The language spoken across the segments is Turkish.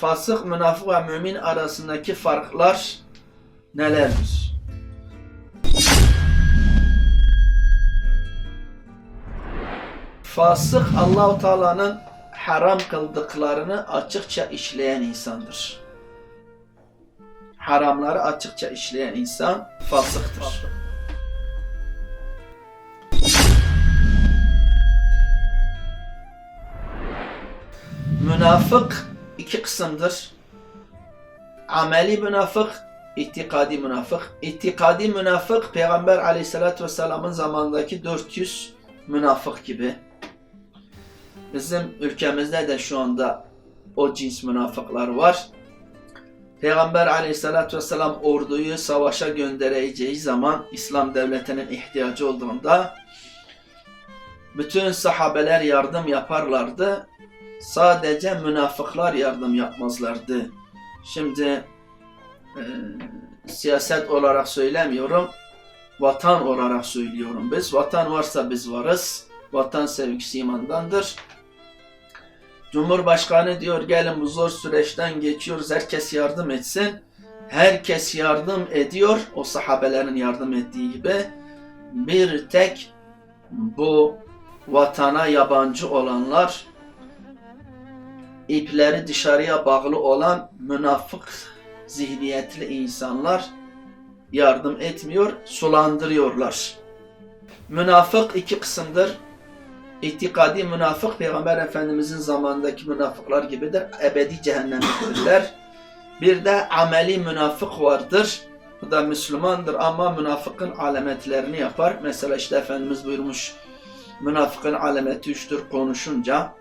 fasık, münafık ve mümin arasındaki farklar nelerdir? Fasık Allahu Teala'nın haram kıldıklarını açıkça işleyen insandır. Haramları açıkça işleyen insan fasıktır. Münafık iki kısımdır. Ameli münafık, itikadi münafık. İtikadi münafık Peygamber aleyhissalatü vesselamın zamandaki 400 münafık gibi. Bizim ülkemizde de şu anda o cins münafıklar var. Peygamber aleyhissalatü vesselam orduyu savaşa göndereceği zaman İslam devletinin ihtiyacı olduğunda bütün sahabeler yardım yaparlardı. Sadece münafıklar yardım yapmazlardı. Şimdi e, siyaset olarak söylemiyorum, vatan olarak söylüyorum biz. Vatan varsa biz varız. Vatan sevgisi imandandır. Cumhurbaşkanı diyor gelin bu zor süreçten geçiyoruz herkes yardım etsin. Herkes yardım ediyor o sahabelerin yardım ettiği gibi. Bir tek bu vatana yabancı olanlar ipleri dışarıya bağlı olan münafık zihniyetli insanlar yardım etmiyor, sulandırıyorlar. Münafık iki kısımdır. İtikadi münafık Peygamber Efendimizin zamandaki münafıklar gibidir. Ebedi cehennemliktirler. Bir de ameli münafık vardır. Bu da Müslümandır ama münafıkın alametlerini yapar. Mesela işte Efendimiz buyurmuş münafıkın alameti üçtür konuşunca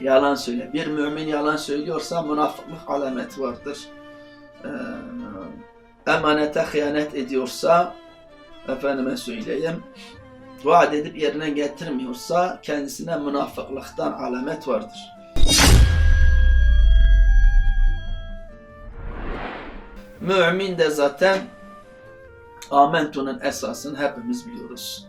yalan söyle. Bir mümin yalan söylüyorsa münafıklık alameti vardır. Ee, emanete hıyanet ediyorsa efendime söyleyeyim vaat edip yerine getirmiyorsa kendisine münafıklıktan alamet vardır. Mümin de zaten Amentu'nun esasını hepimiz biliyoruz.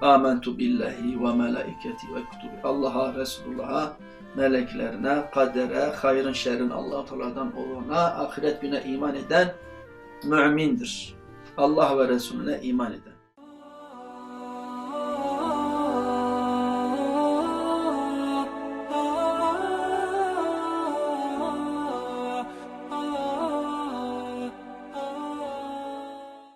Amentu billahi ve melaiketi ve kutubi. Allah'a, Resulullah'a, meleklerine, kadere, hayrın şerrin Allah-u Teala'dan olana, ahiret güne iman eden mümindir. Allah ve Resulüne iman eden.